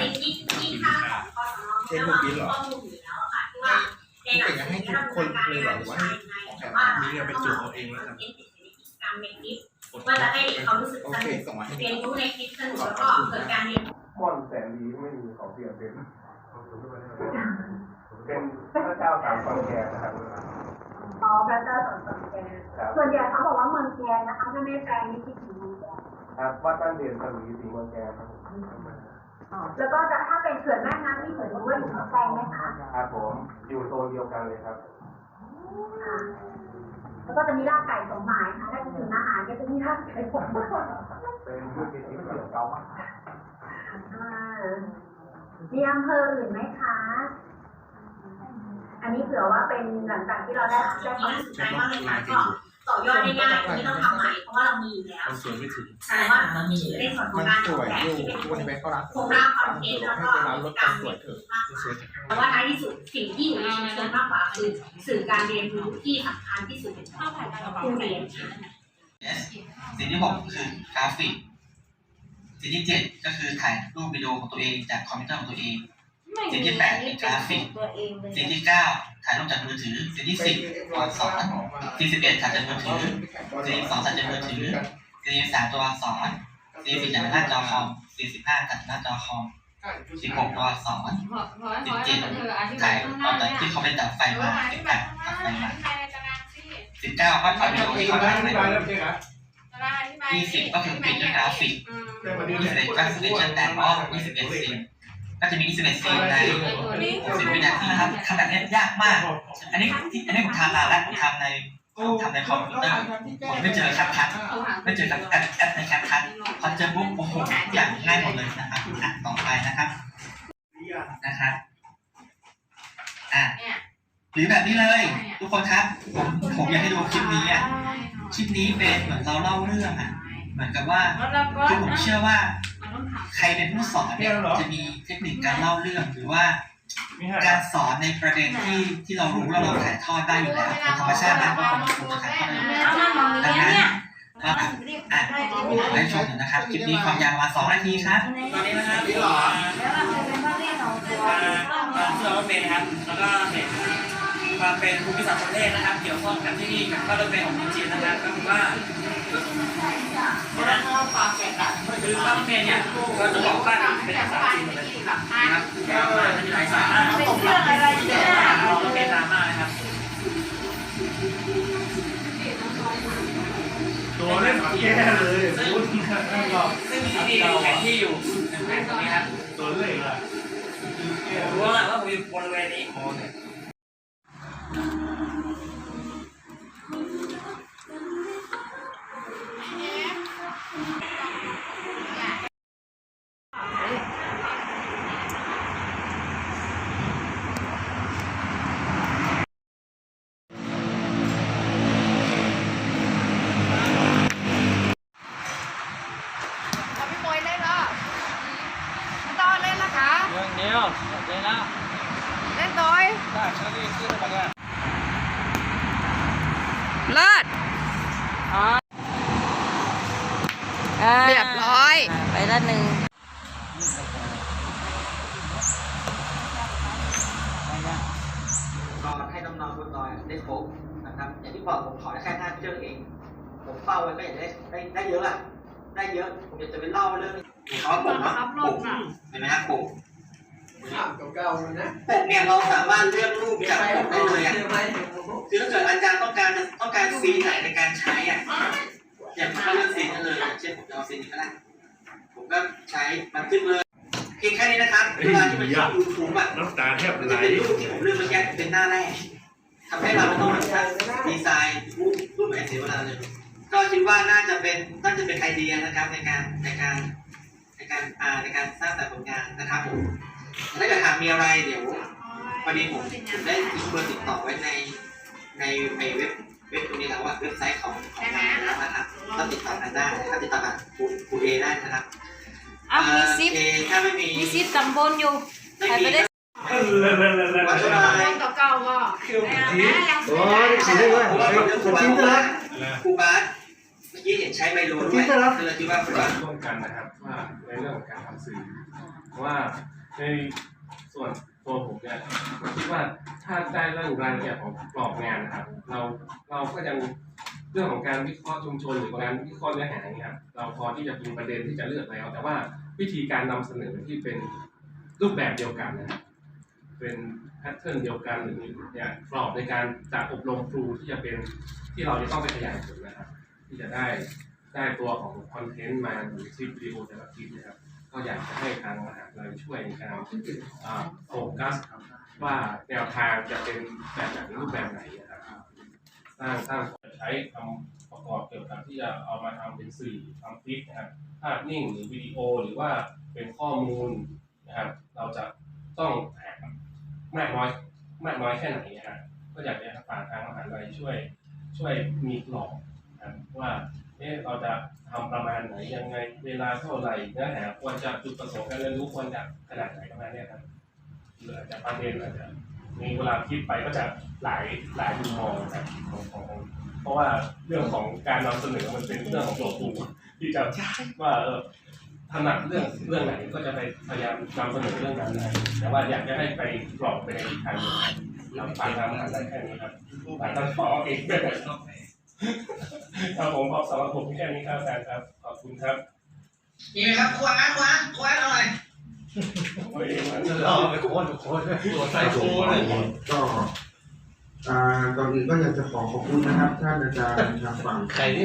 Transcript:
จริงยิ่งยิ่งค่าของกสนเช่นพวกนี้เหรอ ข้อมูลอยู่แล้วค่ะที่ว่าในหลักสูตรที่เราดำเนินการในการใช้ไงแต่ว่ามีเนี่ยไปจุดเอาเองแล้วกันเน้นกิจกรรมในคลิปว่าจะให้เขารู้สึกโอสเคนุกส่งมาให้เรียนรู้ในคลิปสนุกแล้วก็เกิดการเรียนรู้ ม่อนแสนดีไม่มีของเปลี่ยนเป็นเป็นพระเจ้าตามความแก่นะครับอ๋อพระเจ้าสอนสอนแกครับส่วนใหญ่เขาบอกว่าเมืองแกนนะคะถ้าไม่แปลนี่คิดถึงเมืองแกนครับวัดบ้านเด่นสมีสีเมืองแก่ครับ แล้วก็จะถ้าเป็นเขื่อนแม่น้ำนี่เขื่อนรู้ว่าอยู่แปลงไหมคะครับผมอยู่โซนเดียวกันเลยครับอ่าแล้วก็จะมีรากไก่สมหมายค่ะถ้าคิดถึงอาหารก็จะมีรากไก่สมหมายเป็นพืชที่เกี่ยวเก่ามากอ่ามีอำเภออื่นไหมคะ อันนี้เผื่อว่าเป็นหลังจากที่เราได้ได้ความสนใจมากเลยค่ะก็ ต่อยอดได้ง่ายไม่ต้องทำใหม่เพราะว่าเรามีอยู่แล้วมันสวยไม่ถึงแต่ว่าในส่วนของมันการสออวกยแบบอยู่ที่เป็นวันไปเข้าร้านโครงร่างคอนเทนต์แล้วให้ก็ไปร้านรถความสวยเถอะมากกสวว่ายจากแต่ว่าท้ายที่สุดสิ่งที่อยู่ในชุมชนมากกว่าคือสื่อการเรียนรู้ที่สำคัญที่สุดคือเรียนสิ่งที่หกคือกราฟิกสิ่งที่เจ็ดก็คือถ่ายรูปวิดีโอของตัวเองจากคอมพิวเตอร์ของตัวเอง สิ่งที่แปดเป็นกราฟิกสิ่งที่เก้าถ่ายรูปจากมือถือสิ่งที่สิบตัวอักษรสิ่งที่สิบเอ็ดถ่ายจากมือถือสิ่งที่สองถ่ายจากมือถือสิ่งที่สามตัวอักษรสิ่งที่สี่ถ่ายจากหน้าจอคอมสิ่งที่สิบห้าถ่ายจากหน้าจอคอมสิบหกตัวอักษรสิบเจ็ดถ่ายตอนที่เขาไปดับไฟมาสิบแปดดับไฟมาสิบเก้าก็ถ่ายวิดีโอที่เขาถ่ายไปยี่สิบก็คือปิดด้วยกราฟิกยี่สิบเอ็ดก็คือเจนแต่ออกยี่สิบเอ็ดซีน ก็จะมียี่สิบเอ็ดซีนในสิบวินาทีนะครับทำแบบนี้ยากมาก อันนี้ที่อันนี้ผมทำนานแล้วผมทำในทำในคอมพิวเตอร์ผมไม่เจอแคปคัทไม่เจอแอปแอปในแคปคัทพอเจอปุ๊บโอ้โหทุกอย่างง่ายหมดเลยนะครับอะต่อไปนะครับนะครับอะหรือแบบนี้เลย ทุกคนครับผมผมอยากให้ดูคลิปนี้อะคลิปนี้เป็นเหมือนเราเล่าเรื่องอะเหมือนกับว่าคือผมเชื่อว่า ใครเป็นผู้สอนเนี่ยจะมีเทคนิคการเล่าเรื่องหรือว่า การสอนในประเด็นที่ที่เรารู้แล้วเราถ่ายทอดได้อยู่แล้วเป็นธรรมชาตินะว่าคนคงจะถ่ายทอดได้อยู่แล้วดังนั้นก็อะได้ชมหน่อยนะครับคลิปนี้ความยาวประมาณสองนาทีครับตอนนี้นะครับที่หล่อความเชื่อรถเมล์นะครับแล้วก็เห็นความเป็นภูมิศาสตร์ประเทศนะครับ เกี่ยวข้องกับที่นี่กับข้าวรถเมล์ของคนจีนนะครับก็คือว่า คือข้าวเมล์เนี่ยเราจะบอกว่าเป็นภาษาจีนหมดเลยนะครับแล้วมันจะมีหลายสายมากเป็นเรื่องอะไรเนี่ยรถเมล์ดราม่านะครับตัวเล่นแก่เลยซึ่งซึ่งที่นี่มีแผนที่อยู่หนึ่งแผนตรงนี้ครับตัวเล่นอะรู้แล้วว่าผมอยู่บริเวณนี้ เชอรี่ขึ้นมากันเลิศเรียบร้อย ไปละหนึ่งก็ให้น้องๆบนดอยได้พบนะครับอย่างที่บอกผมขอแค่ห้าเรื่องเอง ผมเป้าไว้ก็อยากได้ได้ได้เยอะอะได้เยอะ ผมอยากจะไปเล่าเรื่องเขาว่าผมเนาะผมเห็นไหมครับผม เก่าๆนะผมเนี่ยเราสามารถเลือกรูปจากผมได้เลยอะคือถ้าเกิดอาจารย์ต้องการจะต้องการซีนไหนในการใช้อะอย่างผมก็เลือกซีนนั้นเลยอย่างเช่นผมจะเอาซีนนี้ก็ได้ผมก็ใช้บันทึกเลยเพียงแค่นี้นะครับเวลาที่มันเข้ายูทูบอะน้ำตาแทบมันไหลจะเป็นรูปที่ผมเลือกเมื่อกี้เป็นหน้าแรกทำให้เราไม่ต้องมานั่งดีไซน์รูปรูปไหนเสียเวลาเลยก็คิดว่าน่าจะเป็นน่าจะเป็นไอเดียนะครับในการในการในการอ่าในการสร้างสรรค์ผลงานนะครับผม ถ้าเกิดหากมีอะไรเดี๋ยวพอดีผมผมได้ทิ้งเบอร์ติดต่อไว้ในในในเว็บเว็บตรงนี้แล้วว่าเว็บไซต์ของของงานแล้วนะครับก็ติดต่อกันได้ถ้าติดต่อกับคุณครูเอได้นะครับอ้าวมีซิปโอเคถ้าไม่มีมีซิปตำบลอยู่ไม่ใครมีไปได้วัดอะไรเก่าๆก็โอ้ยสีได้ด้วยเพราะว่าเราเรื่องครูบาจิ้มบอกตะว่าละครูบาสเมื่อกี้เห็นใช้ไมโลด้วยคือเราคิดว่าครูบาสร่วมกันนะครับว่าในเรื่องของการทำสื่อราะว่า ในส่วนตัวผมเนี่ยคิดว่าถ้าได้เรื่องรายละเอียดของกรอบงานนะครับ เราเราก็ยังเรื่องของการวิเคราะห์ชุมชนหรือการวิเคราะห์เนื้อหาเนี่ยครับเราพอที่จะมีประเด็นที่จะเลือกแล้ว แต่ว่าวิธีการนำเสนอที่เป็นรูปแบบเดียวกันนะครับเป็นแพทเทิร์นเดียวกันหรือเนี่ยกรอบในการจัดอบรมครูที่จะเป็นที่เราจะต้องไปขยายผลนะครับ ที่จะได้ได้ตัวของคอนเทนต์มาหรือคลิปวิดีโอแต่ละคลิปนะครับ ก็อยากจะให้ทางมหาลัยช่วยในการอ่าโฟกัสว่าแนวทางจะเป็นแบบไหนรูปแบบไหนนะครับสร้างสร้างใช้คำประกอบเกี่ยวกับที่จะเอามาทำเป็นสื่อทำคลิปนะครับภาพนิ่งหรือวิดีโอหรือว่าเป็นข้อมูลนะครับเราจะต้องหามากน้อยมากน้อยแค่ไหนนะครับก็อยากจะฝากทางมหาลัยช่วย ช่วยมีกรอบ ว่าเอ๊ะเราจะทำประมาณไหนยังไงเวลาเท่าไหร่เนื้อหาควรจะจุดประสงค์การเรียนรู้ควรจะขนาดไหนประมาณเนี้ยครับหรืออาจจะประเด็นอาจจะมีเวลาคิดไปก็จะหลายหลายมุมมองนะครับของของของเพราะว่าเรื่องของการนำเสนอมันเป็นเรื่องของตัวครูที่จะว่าเออถนัดเรื่องเรื่องไหนก็จะไปพยายามนำเสนอเรื่องนั้นนะแต่ว่าอยากจะให้ไปกรอบไปในอีกทางหนึ่งเราฟังทำอะไรแค่นี้ครับฝากท่านผอเองด้วยนะ ครับครับผมขอบสำหรับผมแค่นี้ครับอาจารย์ครับ ขอบคุณครับนี่ครับคว้าคว้าคว้าหน่อยโอ้ยมันเราไปโค้ดโค้ดตัวใส่โค้ดเลยก็อ่าก่อนอื่นก็อยากจะขอขอบคุณนะครับท่านอาจารย์ทางฝั่งใครนี่